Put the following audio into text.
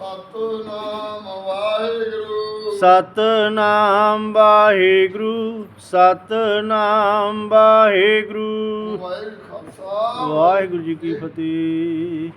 Satnam Waheguru. Satnam Waheguru Satnam Waheguru. Waheguru ji Ki Fateh.